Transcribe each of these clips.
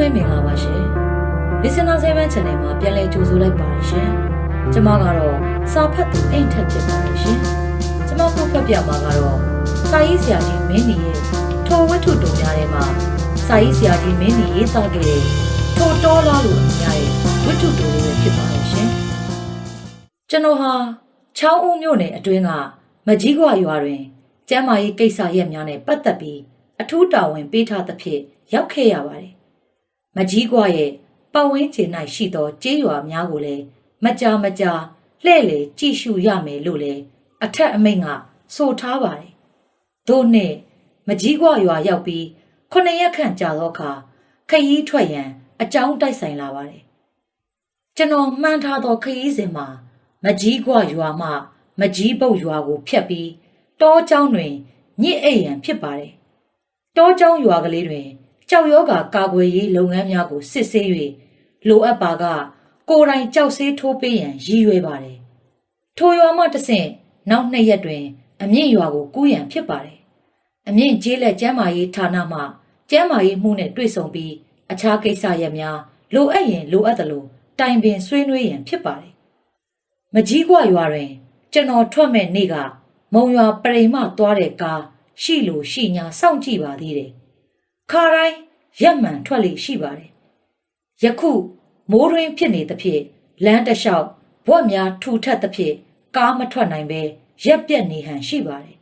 လုံးပဲမင်္ဂလာပါရှင် Listener 7 Channel မှာပြန်လည်ကြိုဆိုလိုက်ပါတယ်ရှင်ကျမကတော့စာဖတ်သူအိမ်ထက်ဖြစ်ပါတယ်ရှင်ကျမခုဖတ်ပြမှာကတော့စာရေးဆရာကြီးမင်းနီရဲ့ထော်ဝတ္ထုတုံများထဲမှာစာရေးဆရာကြီးမင်းနီရေးသားခဲ့တဲ့ထိုတော်လားလို့အမည်ရတဲ့ဝတ္ထုတုံလေးပဲဖြစ်ပါတယ်ရှင်ကျွန်တော်ဟာချောင်းဦးမြို့နယ်အတွင်းကမကြီးကွာရွာတွင်ကျမ်းမာရေးကိစ္စရက်များနဲ့ပတ်သက်ပြီးအထူးတာဝန်ပေးထားသဖြင့်ရောက်ခဲ့ရပါတယ်။ မကြီးကွာရဲ့ပတ်ဝန်းကျင်၌ရှိသောကျေးရွာများကိုလည်းမကြာမကြာလှဲ့လေကြည့်ရှုရမယ်လို့လည်းအထက်အမိန့်ကဆိုထားပါတယ်။သို့နှင့်မကြီးကွာရွာရောက်ပြီးခုနှစ်ရက်ခန့်ကြာသောအခါခရီးထွက်ရန် အကြောင်းတိုက်ဆိုင်လာပါတယ်။ကျွန်တော်မှန်းထားသောခရီးစဉ်မှာမကြီးကွာရွာမှ မကြီးပုတ်ရွာကိုဖြတ်ပြီးတောကျောင်းတွင်ညစ်အိပ်ရန်ဖြစ်ပါတယ်။တောကျောင်းရွာကလေးတွင် ကြောက်ရောဂါကာကွယ်ရေးလုပ်ငန်းများကိုစစ်ဆေး၍လိုအပ်ပါက ကိုယ်တိုင်ကြောက်ဆေးထိုးပေးရန်ရည်ရွယ်ပါတယ်။ထိုရွာမှတဆင့်နောက်နှစ်ရက်တွင် အမြင့်ရွာကိုကူးရန်ဖြစ်ပါတယ်။အမြင့်ကျေးလက်ကျမ်းမာရေးဌာနမှကျမ်းမာရေးမှုနဲ့တွေ့ဆုံပြီးအခြားကိစ္စရပ်များလိုအပ်ရင်လိုအပ်သလိုတိုင်ပင်ဆွေးနွေးရန်ဖြစ်ပါတယ်။မကြီးကွာရွာတွင် ကျွန်တော်ထွက်မဲ့နေ့ကမုံရွာပရိမသွားတဲ့ကားရှိလို့ရှိညာစောင့်ကြည့်ပါသေးတယ်။ ခါတိုင်းရက်မှန်ထွက်လေရှိပါတယ်။ယခုမိုးရင်းဖြစ်နေသဖြင့်လမ်းတစ်လျှောက်ဘွက်များထူထပ်သဖြင့်ကားမထွက်နိုင်ပဲရက်ပြက်နေဟန်ရှိပါတယ်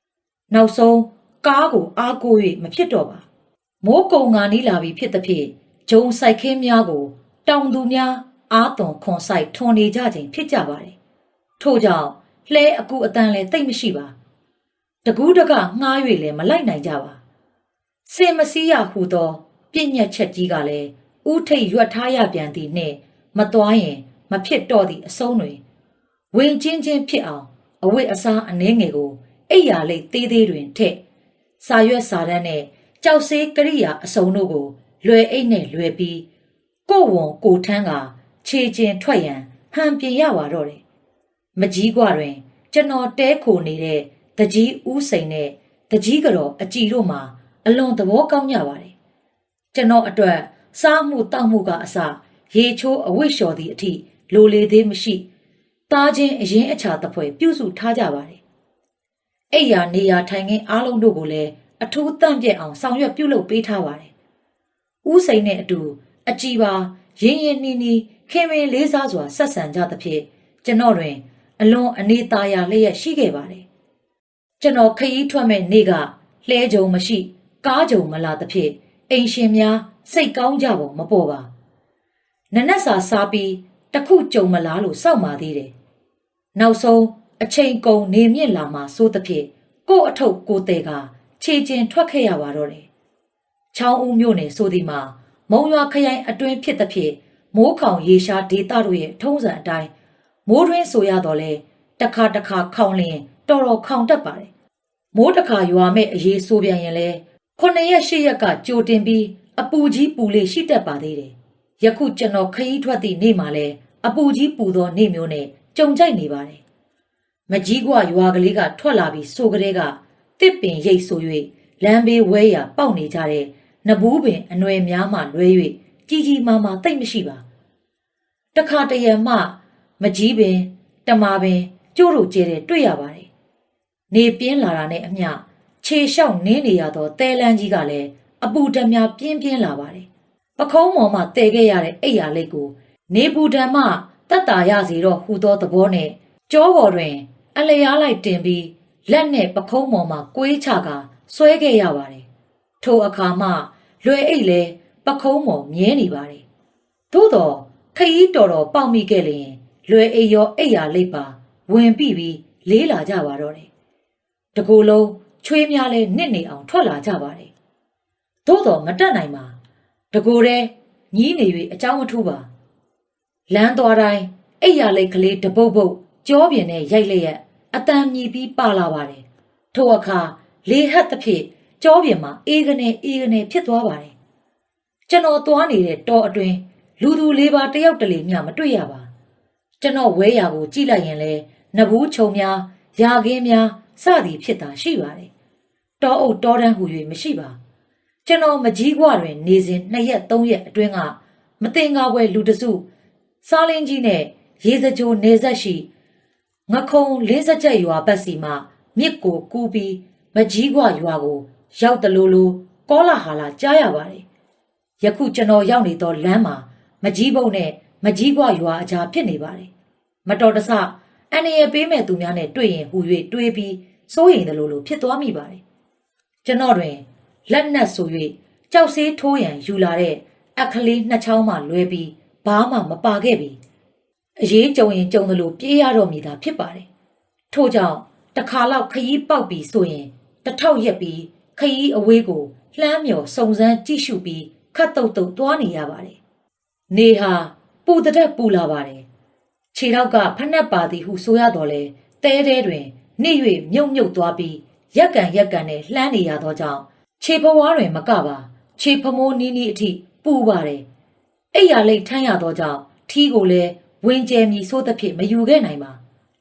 ။နောက်ဆုံးကားကိုအားကိုး၍မဖြစ်တော့ပါ။မိုးကုံငါနီးလာပြီဖြစ်သဖြင့်ဂျုံဆိုင်ခင်းများကို တောင်သူများအားသွန်ခွန်ဆိုင်ထွန်နေကြခြင်းဖြစ်ကြပါတယ်။ထို့ကြောင့်လှဲအကူအတန်လည်းတိတ်မရှိပါ တကူးတကငှား၍လည်းမလိုက်နိုင်ကြပါ စင်မစည်းရဟူသောပြည့်ညက်ချက်ကြီးကလည်းဥထိတ်ရွက်ထားရပြန်သည်နှင့်မသွားရင်မဖြစ်တော့သည့်အဆုံးတွင်ဝင်ချင်းချင်းဖြစ်အောင်အဝိအစားအနှဲငယ်ကိုအိယာလိတ်သေးသေးတွင်ထက်စာရွက်စာတမ်းနဲ့ကြောက်ဆေးကရိယာအစုံတို့ကို လွယ်အိတ်နဲ့လွယ်ပြီးကို့ဝန်ကိုထန်းကခြေကျင်ထွက်ရန်ဟန်ပြင်ရပါတော့တယ်မကြီးกว่าတွင် ကျွန်တော်တဲခိုနေတဲ့တကြီးဦးစိန်နဲ့တကြီးကတော့အကြည်တို့မှာ အလွန်သဘောကောင်းကြပါတယ်ကျွန်တော်အတွက်စားမှုတောက်မှုကအစရေချိုးအဝိလျှော်သည့်အထိလိုလေသေးမရှိသားချင်းအရင်အချာတပွဲပြုစုထားကြပါတယ်အိယာနေယာထိုင်ခင်းအားလုံးတို့ကိုလည်းအထူးတန့်ပြက်အောင်ဆောင်ရွက်ပြုလုပ်ပေးထားပါတယ်ဦးစိန်နဲ့အတူအကြည်ပါရင်းရင်းနှီးနှီးခင်မင်လေးစားစွာဆက်ဆံကြသဖြင့်ကျွန်တော်တွင် အလွန်အနေသားရလျက်ရှိခဲ့ပါတယ်ကျွန်တော်ခရီးထွက်မဲ့နေ့ကလှဲကြုံမရှိ ကားကြုံမလာသဖြင့်အိမ်ရှင်များစိတ်ကောင်းကြပုံမပေါ်ပါနနက်စာစားပြီးတခုကြုံမလားလို့စောင့်ပါသေးတယ်နောက်ဆုံးအချိန်ကုန်နေမြင့်လာမှစိုးသဖြင့်ကို့အထုပ်ကိုတဲ့ကခြေကျင်ထွက်ခဲ့ရပါတော့တယ်ချောင်းဦးမြို့နယ်ဆိုဒီမှာမုံရွာခရိုင်အတွင်းဖြစ်သဖြင့်မိုးခေါင်ရေရှားဒေသတို့ရဲ့ထုံးစံအတိုင်းမိုးတွင်းဆိုရတော့လဲတခါတခါခေါင်လင်းတော်တော်ခေါင်တတ်ပါတယ်မိုးတခါရွာမဲ့အရေးဆိုပြန်ရင်လဲ ခုနှစ်ရက်ရှစ်ရက်ကကြိုတင်ပြီးအပူကြီးပူလေးရှိတတ်ပါသေးတယ်ယခုကျွန်တော်ခရီးထွက်သည့်နေ့မှာလဲအပူကြီးပူသောနေ့မျိုးနဲ့ကြုံကြိုက်နေပါတယ်မကြီးကွာရွာကလေးကထွက်လာပြီးဆိုကလေးကတစ်ပင်ရိတ်ဆို၍လမ်းဘေးဝဲရပေါက်နေကြတဲ့နဘူးပင်အနွယ်များမှလွဲ၍ကြီးကြီးမားမားတိတ်မရှိပါတခါတရံမှမကြီးပင် တမာပင်ကျိုးတို့ကျဲတဲ့တွေ့ရပါတယ်နေပြင်းလာတာနဲ့အမျှ ခြေလျှောက်နင်းနေရသောတဲလန်းကြီးကလည်းအပူဓာတ်များပြင်းပြင်းလာပါတယ်ပခုံးပေါ်မှတည်ခဲ့ရတဲ့အိယာလိတ်ကိုနေပူဓာတ်မှတတ်တာရစီတော့ဟူသောသဘောနဲ့ကြောပေါ်တွင် အလျားလိုက်တင်ပြီးလက်နဲ့ပခုံးပေါ်မှကွေးချကဆွဲခဲ့ရပါတယ်ထိုအခါမှလွယ်အိတ်လဲပခုံးပေါ်မြဲနေပါတယ်သို့တော့ခရီးတော်တော်ပေါက်မိခဲ့လျင်လွယ်အိတ်ရောအိယာလိတ်ပါဝင်ပြီးပြီးလေးလာကြပါတော့တယ်တကူလုံး ချွေးများလဲနစ်နေအောင်ထွက်လာကြပါတယ်သို့တော်မတက်နိုင်ပါတကူတဲ့ညီးနေ၍အเจ้าမထူးပါလမ်းသွားတိုင်းအိယာလိတ်ကလေးတပုတ်ပုတ်ကြောပြင်းနဲ့ရိုက်လျက်အတန်မြည်ပြီးပါလာပါတယ်ထိုအခါလေဟတ်သဖြင့်ကြောပြင်းမှာအေးကနေအေးကနေဖြစ်သွားပါတယ်ကျွန်တော်သွားနေတဲ့တောအတွင်းလူသူလေးပါတယောက်တလေမျှမတွေ့ရပါကျွန်တော်ဝဲရာကိုကြည့်လိုက်ရင်လဲနဘူးခြုံများယာခင်းများစသည်ဖြစ်တာရှိပါတယ် တောအုပ်တောတန်းဟူ၍မရှိပါကျွန်တော်မကြီးကွာတွင် နေစဉ်နှစ်ရက်သုံးရက်အတွင်းကမတင်ကားပွဲလူတစုစားလင်းကြီးနဲ့ရေစကြိုနေဆက်ရှိငခုံလေးစကြက်ရွာဘက်စီမှမြစ်ကိုကူးပြီးမကြီးကွာရွာကို ရောက်တလို့လို့ကောလာဟာလာကြားရပါတယ်။ယခုကျွန်တော်ရောက်နေသောလမ်းမှာမကြီးဘုံနဲ့မကြီးကွာရွာအကြားဖြစ်နေပါတယ်။မတော်တဆအန်ရပေးမဲ့သူများနဲ့တွေ့ရင်ဟူ၍တွေးပြီးစိုးရိမ်တယ်လို့လို့ဖြစ်သွားမိပါတယ်။ ကျွန်တော်တွင်လက်နက်ဆို၍ကြောက်ဆေးထိုးရန်ယူလာတဲ့အခလေးနှစ်ချောင်းမှလွဲပြီးဘာမှမပါခဲ့ပြီအရေးကြုံရင်ကြုံသလိုပြေးရတော့မိတာဖြစ်ပါတယ်ထို့ကြောင့်တစ်ခါလောက်ခရီးပေါက်ပြီးဆိုရင်တစ်ထောက်ရက်ပြီးခရီးအဝေးကိုလှမ်းမြော်စုံစမ်းကြည့်ရှုပြီးခတ်တုတ်တုတ်သွားနေရပါတယ်နေဟာပူတတက်ပူလာပါတယ်ခြေထောက်ကဖက်နှက်ပါသည်ဟုဆိုရတော့လေတဲတဲတွင်နေ၍မြုပ်မြုပ်သွားပြီး ရက်ကန်ရက်ကန်နဲ့လှမ်းနေရသောကြောင့်ခြေဘဝတွင်မကပါခြေဖမိုးနီးနီးအထိပူပါတယ်အိယာလိတ်ထမ်းရသောကြောင့်ထီးကိုလည်းဝင်းကျဲမီဆိုးသဖြင့်မယူခဲ့နိုင်ပါ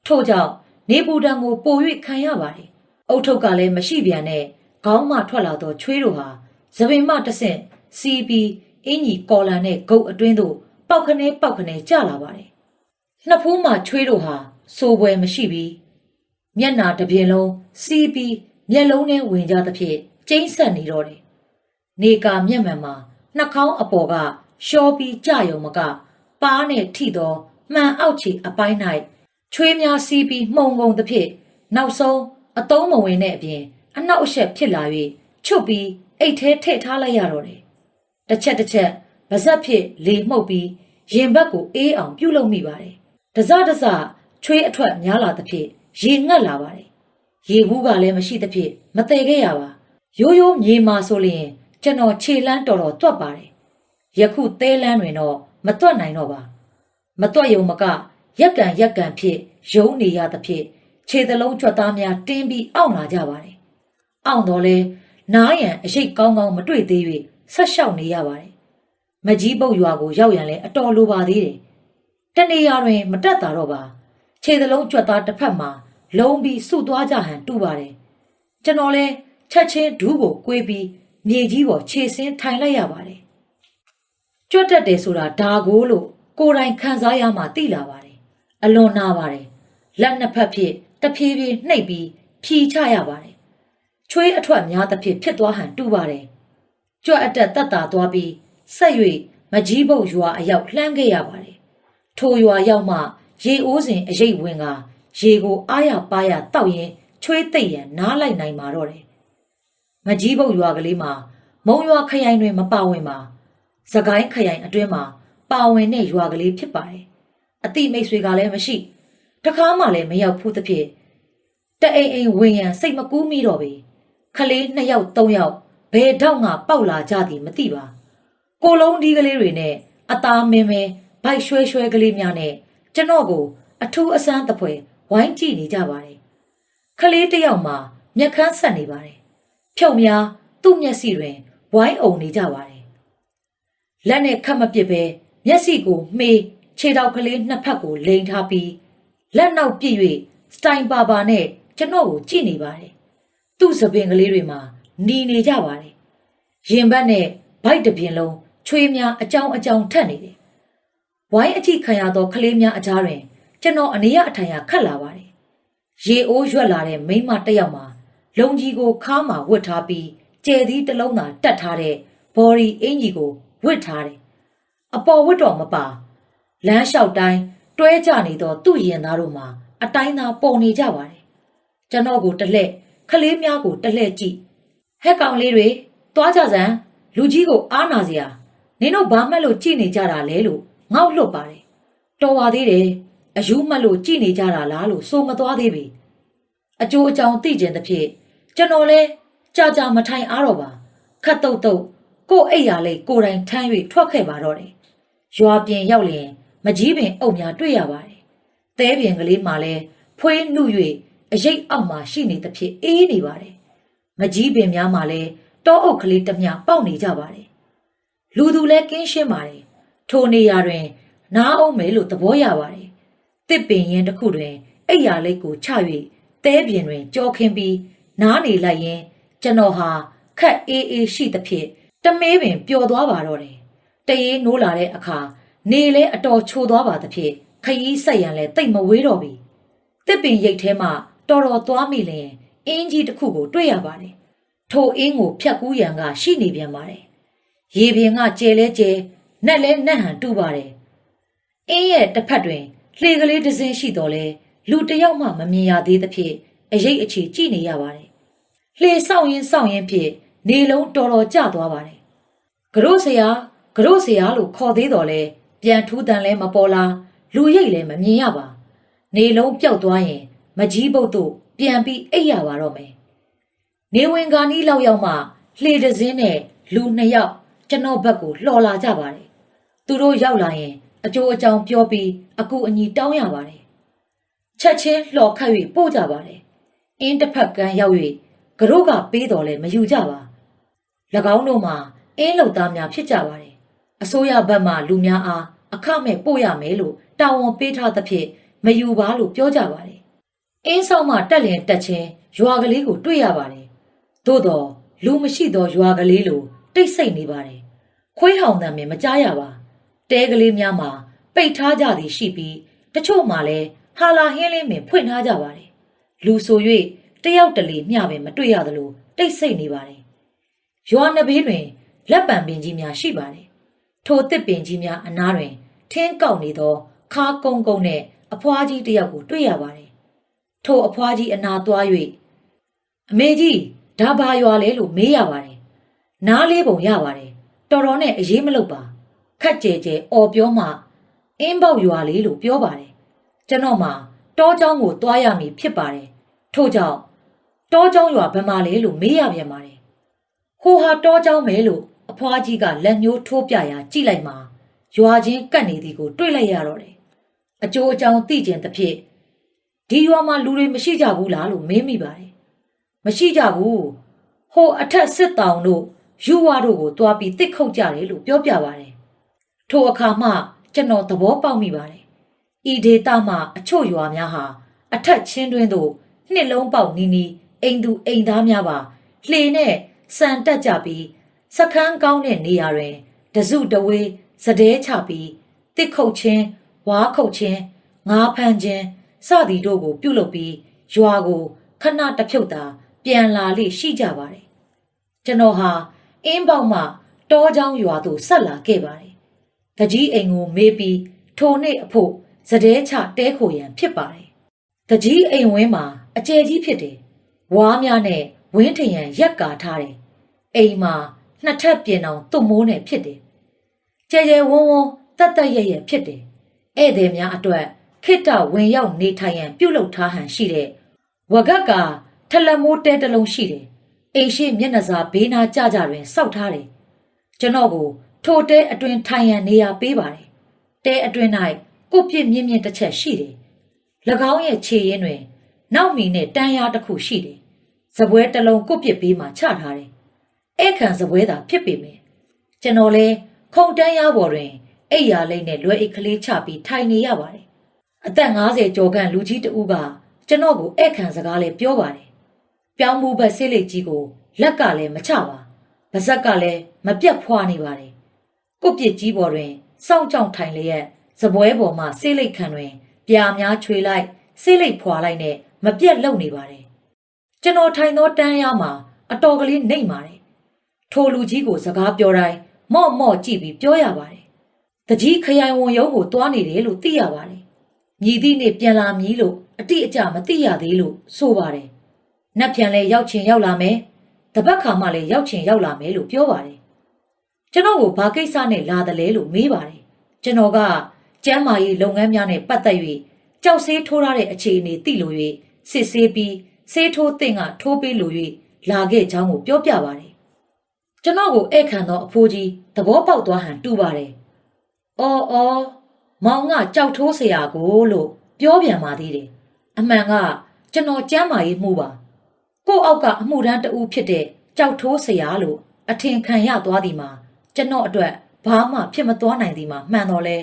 ထို့ကြောင့်နေပူတံကိုပို၍ခံရပါတယ်အုတ်ထုပ်ကလည်းမရှိပြန်နဲ့ခေါင်းမှထွက်လာသောချွေးတို့ဟာသပင်မှတဆင့်စီးပြီးအင်ကြီးကော်လန်နဲ့ဂုတ်အတွင်းသို့ပေါက်ခနဲပေါက်ခနဲကျလာပါတယ်နှစ်ဖူးမှချွေးတို့ဟာစိုးပွဲမရှိပြီး မျက်နာတစ်ပြင်လုံးစီးပြီးမျက်လုံးထဲဝင်ကြသဖြင့်ကျိမ့်ဆက်နေတော့တယ်နေကာမျက်မှန်မှာနှာခေါင်းအပေါ်ကရှောပြီးကြယုံမက ပါးနဲ့ထိသောမှန်အောက်ချီအပိုင်း၌ချွေးများစီးပြီးမှုံငုံသဖြင့်နောက်ဆုံးအတုံးမဝင်တဲ့အပြင်အနောက်အရှက်ဖြစ်လာ၍ချွတ်ပြီးအိတ်ထဲထည့်ထားလိုက်ရတော့တယ်။တစ်ချက်တစ်ချက်ဗဇက်ဖြစ်လေမှုတ်ပြီးရင်ဘက်ကိုအေးအောင်ပြုတ်လုပ်မိပါတယ်။တစတစချွေးအထွက်များလာသဖြင့် ရေငတ်လာပါတယ်။ရေဘူးကလည်းမရှိသဖြင့်မတည်ခဲ့ရပါ။ရိုးရိုးမြေမာဆိုလျင်ကျွန်တော်ခြေလန်းတော်တော်တွတ်ပါတယ်။ယခုသဲလန်းတွင်တော့မတွတ်နိုင်တော့ပါ။မတွတ်ယုံမကရက်ကန်ရက်ကန်ဖြစ်ယုံနေရသဖြင့်ခြေသလုံးကြွက်သားများတင်းပြီးအောင့်လာကြပါတယ်။အောင့်တော့လဲနားရန်အရိတ်ကောင်းကောင်းမတွေ့သေး၍ဆက်လျှောက်နေရပါတယ်။မကြီးပုတ်ရွာကိုရောက်ရန်လဲအတော်လိုပါသေးတယ်။တနေရာတွင် မတက်တာတော့ပါ။ခြေသလုံးကြွက်သားတစ်ဖက်မှာ လုံးပြီးစုသွားကြဟန်တူပါတယ်။ကျွန်တော်လဲချက်ချင်းဒူးကိုကွေးပြီးမြေကြီးပေါ်ခြေဆင်းထိုင်လိုက်ရပါတယ်။ကြွက်တက်တယ်ဆိုတာဒါကိုလို့ကိုယ်တိုင်ခံစားရမှသိလာပါတယ်။အလွန်နာပါတယ်။လက်နှစ်ဖက်ဖြစ်တဖြည်းဖြည်းနှိပ်ပြီးဖြီချရပါတယ်။ချွေးအထွက်များသဖြင့်ဖြစ်သွားဟန်တူပါတယ်။ကြွက်အတက်တက်တာသွားပြီးဆက်၍မကြီးပုတ်ရွာအရောက်လှမ်းခဲ့ရပါတယ်။ထိုရွာရောက်မှရေအိုးစဉ်အရိပ်ဝင်က ရေကိုအားရပါရတောက်ရင်ချွေးသိပ်ရန်နားလိုက်နိုင်မှာတော့တယ်။မကြီးပုတ်ရွာကလေးမှာမုံရွာခရိုင်တွင်မပါဝင်ပါ။စကိုင်းခရိုင်အတွင်းမှာပါဝင်တဲ့ရွာကလေးဖြစ်ပါတယ်။အတိမိတ်ဆွေကလည်းမရှိတခါမှလည်းမရောက်ဘူးသဖြင့်တအိမ်အိမ်ဝင်ရန်စိတ်မကူးမိတော့ပေခလေးနှစ်ယောက်သုံးယောက်ဘယ်တော့မှပေါက်လာကြသည်မသိပါကိုလုံးဒီကလေးတွေနဲ့အသားမင်းမဲဘိုက်ရွှဲရွှဲကလေးများနဲ့ကျွန်တော်ကိုအထူးအဆန်းတပွဲ ဝိုင်းကြည့်နေကြပါတယ်ခလေးတစ်ယောက်မှာမျက်ခမ်းဆက်နေပါတယ်ဖြုတ်များသူ့မျက်စိတွင်ဝိုင်းအုံနေကြပါတယ်လက်နဲ့ခတ်မပစ်ပဲမျက်စိကိုမှေးခြေထောက်ကလေးနှစ်ဖက်ကိုလိန်ထားပြီးလက်နောက်ပြည့်၍စတိုင်ပါပါနဲ့ကျွန်တော်ကိုကြည့်နေပါတယ်။သူ့စပင်ကလေးတွေမှာหนีနေကြပါတယ်။ရင်ဘတ်နဲ့ဗိုက်တစ်ပြင်လုံးချွေးများအကြောင်းအကြောင်းထက်နေတယ်။ဝိုင်းအကြည့်ခံရသောကလေးများအကြားတွင် ကျွန်တော်အနေရအထိုင်ရခတ်လာပါတယ်။ရေအိုးရွက်လာတဲ့မိန်းမတစ်ယောက်မှာလုံကြီးကိုခါမှာဝတ်ထားပြီးကျဲသီးတစ်လုံးသာတတ်ထားတဲ့ဘော်ရီအင်ကြီးကိုဝတ်ထားတယ်။အပေါ်ဝတ်တော်မပါလမ်းလျှောက်တိုင်းတွဲကြနေသောသူ့ရင်သားတို့မှာအတိုင်းသာပုံနေကြပါတယ်။ကျွန်တော်ကိုတလှဲ့ခလေးများကိုတလှဲ့ကြည့်ဟက်ကောင်လေးတွေသွားကြစမ်းလူကြီးကိုအားနာစရာနင်တို့ဘာမှတ်လို့ကြည့်နေကြတာလဲလို့ငေါ့လွတ်ပါတယ်။တော်ပါသေးတယ် အယူမှတ်လို့ကြည့်နေကြတာလားလို့ဆိုမသွားသေးပြီ။အကျိုးအကြောင်းသိကျင်သဖြင့်ကျွန်တော်လဲကြာကြာမထိုင်အားတော့ပါခတ်တုတ်တုတ်ကို့အိတ်ရလေးကိုယ်တိုင်ထမ်း၍ထွက်ခဲ့ပါတော့တယ်။ရွာပြင်ရောက်လျင် မကြီးပင်အုပ်များတွေ့ရပါတယ်။သဲပင်ကလေးမှလည်းဖွေးနှု၍အရိပ်အောက်မှာရှိနေသဖြင့်အေးနေပါတယ်။မကြီးပင်များမှလည်းတောအုပ်ကလေးတစ်မျှပေါက်နေကြပါတယ်။လူသူလည်းကင်းရှင်းပါတယ်။ထိုနေရာတွင်နားအောင်မယ်လို့သဘောရပါတယ်။ တစ်ပင်ရင်တစ်ခုတွင်အိယာလိတ်ကိုချ၍သဲပင်တွင်ကြောခင်းပြီးနားနေလိုက်ရင်ကျွန်တော်ဟာခက်အေးအေးရှိသဖြင့်တမေးပင်ပျော်သွားပါတော့တယ်တရေနိုးလာတဲ့အခါနေလဲအတော်ချိုသွားပါသဖြင့်ခရီးဆက်ရန်လဲတိတ်မဝေးတော့ပြီတစ်ပင်ရိတ်ထဲမှာတော်တော်သွားမိလင်အင်းကြီးတစ်ခုကိုတွေ့ရပါတယ်ထိုအင်းကိုဖြတ်ကူးရန်ကရှိနေပြန်ပါတယ်ရေပြင်ကကျဲလဲကျဲနက်လဲနက်ဟန်တူပါတယ်အင်းရဲ့တစ်ဖက်တွင် လှေကလေးတစ်စင်းရှိတော်လဲလူတစ်ယောက်မှမမြင်ရသေးသဖြင့်အရေးအခြေကြည့်နေရပါတယ်လှေဆောင်ရင်ဆောင်ရင်ဖြင့်နေလုံးတော်တော်ကျသွားပါတယ်ကရို့ဆရာကရို့ဆရာလို့ခေါ်သေးတော်လဲပြန်ထူးတန်လဲမပေါ်လာလူရိတ်လဲမမြင်ရပါနေလုံးပျောက်သွားရင် မကြီးပုတ်တို့ပြန်ပြီးအိပ်ရပါတော့မယ်နေဝင်ကာနီးလောက်ရောက်မှလှေတစ်စင်းနဲ့လူနှစ်ယောက်ကျွန်တော်ဘက်ကိုလှော်လာကြပါတယ်သူတို့ရောက်လာရင် အကျိုးအကြောင်းပြောပြီးအကူအညီတောင်းရပါတယ်ချက်ချင်းလှော်ခတ်၍ပို့ကြပါတယ်အင်းတစ်ဖက်ကန်းရောက်၍ကရုကပေးတော်လဲမယူကြပါ၎င်းတို့မှာအင်းလုံသားများဖြစ်ကြပါတယ်အစိုးရဘက်မှလူများအားအခမဲ့ပို့ရမယ်လို့တာဝန်ပေးထားသဖြင့်မယူပါလို့ပြောကြပါတယ်အင်းဆောင်မှတက်လျင်တက်ချင်းရွာကလေးကိုတွေ့ရပါတယ်သို့တော့လူမရှိသောရွာကလေးလိုတိတ်ဆိတ်နေပါတယ်ခွေးဟောင်တံမြင်မကြားရပါ တဲကလေးများမှာပိတ်ထားကြသည်ရှိပြီးတချို့မှလည်းဟာလာဟင်းလေးမင်ဖွင့်ထားကြပါတယ်လူဆို၍တယောက်တလေမျှပင်မတွေ့ရသလိုတိတ်ဆိတ်နေပါတယ်ရွာနှစ်ဘေးတွင်လက်ပံပင်ကြီးများရှိပါတယ်ထိုတစ်ပင်ကြီးများအနားတွင် ထင်းကောက်နေသောခါကုန်းကုန်းနဲ့အဖွားကြီးတစ်ယောက်ကိုတွေ့ရပါတယ်ထိုအဖွားကြီးအနာသွား၍အမေကြီးဒါဘာရွာလဲလို့မေးရပါတယ်နားလေးပုံရပါတယ်တော်တော်နဲ့အေးမလုပ်ပါ ခက်ကြဲကြဲអော်ပြောမှအင်းပေါက်ရွာလေးလို့ပြောပါတယ်ကျွန်တော်မှတောเจ้าကိုတွားရမည်ဖြစ်ပါတယ်ထို့ကြောင့်တောเจ้าရွာဘယ်မှာလဲလို့မေးရပြန်ပါတယ်ဟိုဟာတောเจ้าမဲလို့အဖွားကြီးကလက်ညှိုးထိုးပြရာကြည့်လိုက်မှရွာချင်းကတ်နေသည်ကိုတွေ့လိုက်ရတော့တယ်အကျိုးအကြောင်းသိကျင်သဖြင့်ဒီရွာမှာလူတွေမရှိကြဘူးလားလို့မေးမိပါတယ်မရှိကြဘူးဟိုအထက်စစ်တောင်တို့ယူဝါတို့ကိုတွားပြီးတစ်ခုတ်ကြတယ်လို့ပြောပြပါတယ် ထိုအခါမှကျွန်တော်သဘောပေါက်မိပါတယ်။ဤဒေတာမှာအချို့ရွာများဟာအထက်ချင်းတွင်းသို့နှစ်လုံးပေါက်နီးနီးအိမ်သူအိမ်သားများပါလှေနဲ့စံတက်ကြပြီးစခန်းကောင်းတဲ့နေရာတွင်တစုတဝေးစတဲ့ချပြီးတစ်ခုတ်ချင်းဝါခုတ်ချင်းငါးဖမ်းချင်းစသည်တို့ကို ပြုလုပ်ပြီးရွာကိုခဏတစ်ဖြုတ်သာပြန်လာလေရှိကြပါတယ်ကျွန်တော်ဟာအင်းပေါက်မှတောချောင်းရွာသို့ဆက်လာခဲ့ပါတယ် တကြီးအိမ်ကိုမေးပြီးထိုနေ့အဖို့စတဲချတဲခိုရန်ဖြစ်ပါတယ်တကြီးအိမ်ဝင်းမှာအကျယ်ကြီးဖြစ်တယ်ဝါးများနဲ့ဝင်းထရန်ရက်ကာထားတယ်အိမ်မှာနှစ်ထပ်ပြင်အောင်သွမိုးနဲ့ဖြစ်တယ်ကျဲကျဲဝုံဝုံတက်တက်ရရဖြစ်တယ်ဧည့်သည်များအတွက်ခိတ္တဝင်ရောက်နေထိုင်ရန်ပြုလုပ်ထားဟန်ရှိတဲ့ဝဂတ်ကထလက်မိုးတဲတစ်လုံးရှိတယ်အိမ်ရှိမျက်နှာစာဘေးနာကြကြတွင်စောက်ထားတယ်ကျွန်တော်ကို ထိုတဲအတွင်ထိုင်ရန်နေရာပေးပါတယ်တဲအတွင်၌ကိုပြစ်မြင့်မြင့်တစ်ချက်ရှိတယ်၎င်းရဲ့ခြေရင်းတွင် နောက်မီနဲ့တန်းရားတစ်ခုရှိတယ်ဇပွဲတစ်လုံးကိုပြစ်ဘေးမှာချထားတယ်အဲ့ခံဇပွဲသာဖြစ်ပေမယ်ကျွန်တော်လဲခုံတန်းရားပေါ်တွင်အိပ်ရာလိမ့်နဲ့လွယ်အိတ်ကလေးချပြီးထိုင်နေရပါတယ်အသက်50ကျော်ခန့်လူကြီးတဦးကကျွန်တော်ကိုအဲ့ခံစကားလေးပြောပါတယ်ပြောင်းမှုဘက်ဆေးလိတ်ကြီးကိုလက်ကလည်းမချပါပါဇက်ကလည်းမပြတ်ဖွာနေပါတယ် ကုတ်ပြစ်ကြီးပေါ်တွင်စောင့်ကြောင်ထိုင်လျက်ဇပွဲပေါ်မှဆေးလိတ်ခံတွင် ပြာများချွေလိုက်ဆေးလိတ်ဖွာလိုက်နဲ့မပြတ်လုံနေပါတယ်ကျွန်တော်ထိုင်သောတန်းရမှာအတော်ကလေးနှိမ်ပါတယ်ထိုလူကြီးကိုစကားပြောတိုင်းမော့မော့ကြည့်ပြီးပြောရပါတယ်တကြီးခရိုင်ဝန်ရုံးကိုတွားနေတယ်လို့သိရပါတယ်မြည်သည့်နေ့ပြန်လာမည်လို့အတိအကျမသိရသေးလို့ဆိုပါတယ်နတ်ပြန်လဲရောက်ချင်ရောက်လာမယ်တပတ်ခါမှလည်းရောက်ချင်ရောက်လာမယ်လို့ပြောပါတယ် ကျွန်တော်ကိုဘာကိစ္စနဲ့လာတယ်လဲလို့မေးပါတယ်ကျွန်တော်ကကျမ်းမာရေးလုပ်ငန်းများနဲ့ပတ်သက်၍ကြောက်ဆေးထိုးထားတဲ့အခြေအနေသိလို့၍စစ်ဆေးပြီးဆေးထိုးတင်ကထိုးပေးလို့၍လာခဲ့ကြောင်းကိုပြောပြပါတယ်ကျွန်တော်ကိုဧည့်ခံသောအဖိုးကြီးသဘောပေါက်သွားဟန်တူပါတယ်အော်အော်မောင်ကကြောက်ထိုးเสียကိုလို့ပြောပြန်ပါသေးတယ်အမှန်ကကျွန်တော်ကျမ်းမာရေးမှုပါကို့အောက်ကအမှုတန်းတဦးဖြစ်တဲ့ကြောက်ထိုးเสียလို့အထင်ခံရသွားသည်မှာ ကျွန်တော်အတွက်ဘာမှဖြစ်မသွားနိုင်သည်မှာမှန်တော့လဲ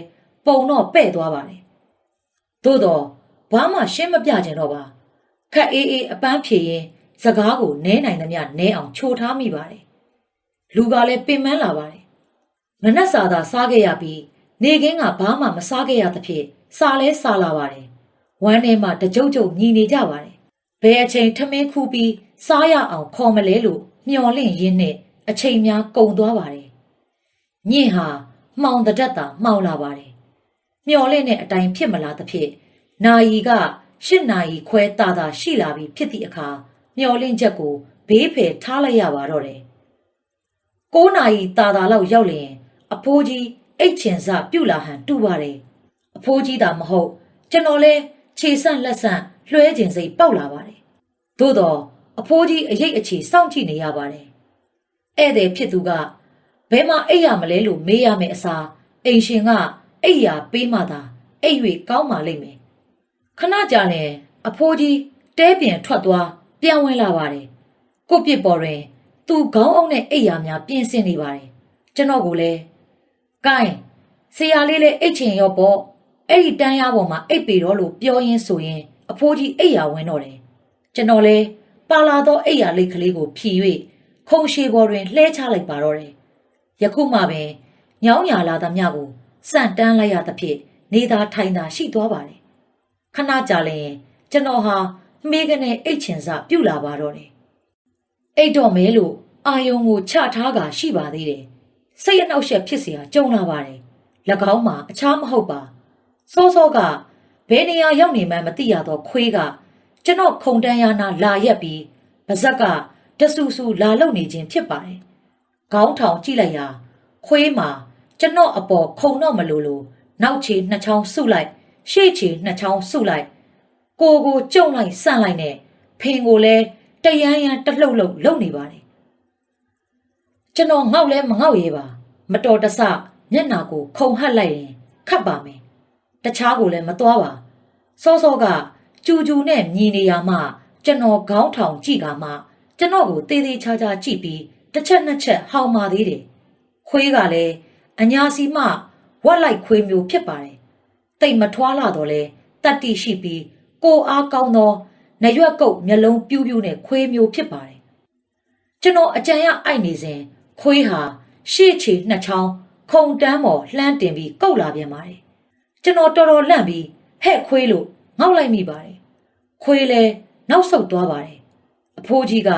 ပုံတော့ပဲ့သွားပါတယ်သို့တော့ဘာမှရှင်းမပြချင်တော့ပါခက်အေးအေးအပန်းဖြေရင်စကားကိုနဲနိုင်သမျှနဲအောင်ချိုထားမိပါတယ်လူကလည်းပင်ပန်းလာပါတယ်မနှက်စာသာစားခဲ့ရပြီးနေကင်းကဘာမှမစားခဲ့ရသဖြင့်စားလဲစားလာပါတယ်ဝမ်းထဲမှာတကြုတ်ကြုတ်ညီနေကြပါတယ်ဘယ်အချိန်ထမင်းခူးပြီးစားရအောင်ခေါ်မလဲလို့မျော်လင့်ရင်းနဲ့အချိန်များကုန်သွားပါတယ် ညင့်ဟာမှောင်တတ်တာမှောင်လာပါတယ်မျော်လင့်တဲ့အတိုင်းဖြစ်မလာသဖြင့်နာယီကရှစ်နာရီခွဲတာတာရှိလာပြီးဖြစ်သည့်အခါမျော်လင့်ချက်ကိုဘေးဖယ်ထားလိုက်ရပါတော့တယ်9နာရီတာတာလောက်ရောက်လျင် အဖိုးကြီးအိတ်ချင်စပြုတ်လာဟန်တူပါတယ်အဖိုးကြီးသာမဟုတ် ကျွန်တော်လဲခြေဆန့်လက်ဆန့်လွှဲကျင်စိတ်ပေါက်လာပါတယ်သို့တော့အဖိုးကြီးအရေးအခြေစောင့်ကြည့်နေရပါတယ်ဧည့်သည်ဖြစ်သူက ဘယ်မှာအိပ်ရမလဲလို့မေးရမယ့်အစားအိမ်ရှင်ကအိပ်ရာပေးမှသာအိပ်၍ကောင်းပါလိမ့်မယ်ခဏကြာရင်အဖိုးကြီးတဲပြင်ထွက်သွားပြန်ဝင်လာပါတယ်ကိုပြစ်ပေါ်တွင် သူခေါင်းအုပ်နဲ့အိပ်ရာများပြင်ဆင်နေပါတယ်ကျွန်တော်ကိုလည်း။ကိုင်းဆရာလေးလည်းအိတ်ချင်ရောပေါ့။အဲ့ဒီတန်းရပေါ်မှာအိတ်ပေတော့လို့ပြောရင်းဆိုရင်အဖိုးကြီးအိတ်ရဝင်တော့တယ်။ကျွန်တော်လည်းပါလာသောအိတ်ရလိတ်ကလေးကိုဖြီ၍ခုံရှည်ပေါ်တွင်လှဲချလိုက်ပါတော့တယ်။ ယခုမှပင်ညောင်းညာလာသမျှကိုစန့်တန်းလိုက်ရသဖြင့်နေသာထိုင်သာရှိသွားပါတယ်။ခဏကြာလျင်ကျွန်တော်ဟာမေးကနေအိတ်ချင်စပြုတ်လာပါတော့တယ်။အိတ်တော့မဲလို့အာယုံကိုချထားတာရှိပါသေးတယ်။ စိတ်အနှောက်အယှက်ဖြစ်เสียကြုံလာပါတယ်။၎င်းမှာအခြားမဟုတ်ပါ။စောစောကဘယ်နေရာရောက်နေမှန်းမသိရတော့ခွေးကကျွန်တော်ခုံတန်းရနာလာရက်ပြီးပါဇက်ကတဆူဆူလာလုံနေခြင်းဖြစ်ပါတယ်။ ခေါင်းထောင်ကြည့်လိုက်ရာခွေးမှာကျွန်တော်အပေါ်ခုံတော့မလို့လို့နောက်ချေနှစ်ချောင်းဆုပ်လိုက် ရှေ့ချေနှစ်ချောင်းဆုပ်လိုက် ကိုကိုကြုံလိုက်ဆန့်လိုက်နဲ့ဖင်ကိုလည်းတရမ်းရမ်းတလှုပ်လှုပ်လုံနေပါတယ်ကျွန်တော်ငေါက်လဲမငေါက်ရဲပါ မတော်တဆမျက်နာကိုခုံဟတ်လိုက်ရင်ခတ်ပါမယ်တခြားကိုလည်းမသွားပါစောစောကကျူကျူနဲ့မြည်နေရမှ ကျွန်တော်ခေါင်းထောင်ကြည့်ကမှကျွန်တော်ကိုတေးသေးချာချာကြည့်ပြီး တစ်ချက်နှစ်ချက်ဟောင်းပါသေးတယ်ခွေးကလည်းအညာစီမှဝက်လိုက်ခွေးမျိုးဖြစ်ပါတယ်တိတ်မထွားလာတော့လဲတတ်တိရှိပြီးကိုအားကောင်းသောနရွက်ကုတ်မျက်လုံးပြူးပြူးနဲ့ခွေးမျိုးဖြစ်ပါတယ်ကျွန်တော်အကြံရအိုက်နေစဉ်ခွေးဟာရှေ့ချေနှစ်ချောင်းခုံတန်းပေါ်လှမ်းတင်ပြီးကုတ်လာပြန်ပါတယ်ကျွန်တော်တော်တော်လန့်ပြီးဟဲ့ခွေးလို့ငေါက်လိုက်မိပါတယ်ခွေးလဲနောက်ဆုတ်သွားပါတယ်အဖိုးကြီးက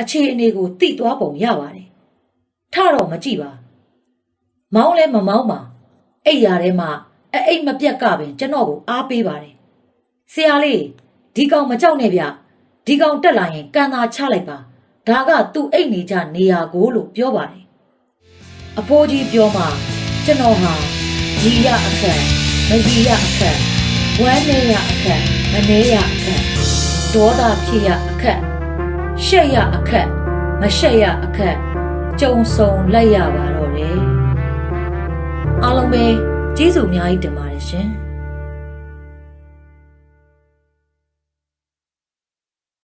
အခြေအနေကိုတိသွားပုံရပါတယ်ထတော့မကြည့်ပါမောင်းလဲမမောင်းပါအိတ်ရထဲမှာအအိတ်မပြက်ကပင်ကျွန်တော်ကိုအားပေးပါတယ်ဆရာလေးဒီကောင်မကြောက်နဲ့ဗျဒီကောင်တက်လာရင်ကန်သာချလိုက်ပါဒါကသူ့အိတ်နေကြနေရာကိုလို့ပြောပါတယ်အဖိုးကြီးပြောမှကျွန်တော်ဟာရီရအခက်မရီရအခက်ဝမ်းနေရအခက်မနေရအခက်ဒေါသဖြစ်ရအခက် ရှက်ရအခက်မရှက်ရအခက်ကြုံစုံလိုက်ရပါတော့တယ်အားလုံးပဲကျေးဇူးအများကြီးတင်ပါတယ်ရှင်